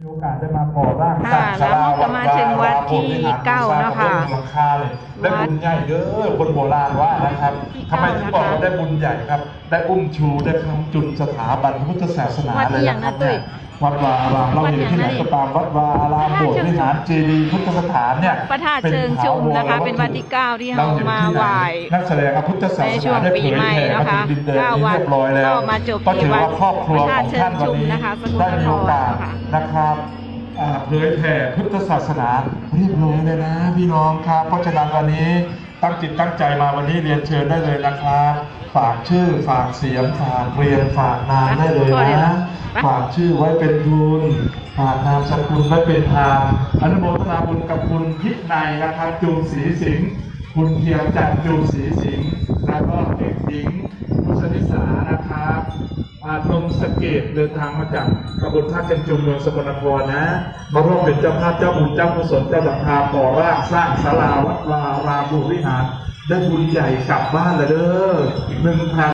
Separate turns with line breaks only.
มีโอกาสได้มาก่อร่างสร้าง
ค่ะ
ศาลา
แล้วก็มาถึงวัด ที่
วิหร
เก้าเนอะค่ะ
หลังคาเลยได้บุญใหญ่เยอะคนโบราณว่านะครับ
ที่
ทำไมถึงบอก
เก้านะคะ
ว่าได้บุญใหญ่ครับ ได้อุ้มชูได้คำจุนสถาบันพุทธศาสนา
วัด
เลย
ที่อย่าง
นะครับ
นะตุ้ย
เนี่ยวัดวาอารามเรา
วัด
เห็น
อย่าง
ที่ไหน
นะ
ก็ตามวัดวาอารามโบสถ์วิหารเจดีย์พุทธสถานเนี่ย
พระธาตุเชิงชุมนะคะเป็นวัดที่เก้าที่เรามาไหว้
นักแสดงพระพุทธศาส
ในช่ว
นางได้
ปี
เผย
ใหม่
แผ่
นะคะ
มาถึงดินแดน
เก้า
นี้
วัด
เรียบร้อยแล้ว
ก็มาจบ
ก็
ที่
ถือ
วัด
ว่าครอบครัว
พระ
ข
ธา
อ
ตุ
ง
เชิง
ท่านวัน
ชุม
นี้
นะคะสกล
ได้มีโอกาส
นครค่ะ
นะครับอ่า เผยแผ่พุทธศาสนาเรียบร้อยเลยนะพี่น้องครับ เพราะฉะนั้นวันนี้ตั้งจิตตั้งใจมาวันนี้เรียนเชิญได้เลยนะครับ ฝากชื่อฝากเสียงฝากเรียนฝากนามได้เลยนะฝากชื่อไว้เป็นทุนฝากนามสกุลไว้เป็นทานอนุโมทนาบุญกับคุณพิษในยนะครับจูงศรีสิงห์คุณเทียมจันทร์จูงศรีสิงห์ เกตเดินทางมาจากกระบลท่าเชิงชุมเมืองสกลนครนะมาร่วมเป็นเจ้าภาพเจ้าบุญเจ้ากุศลเจ้าศรัทธาก่อร่างสร้างศาลาวัดวาอารามบุวิหารได้บุญใหญ่กลับบ้านละเด้อหนึ่งพัน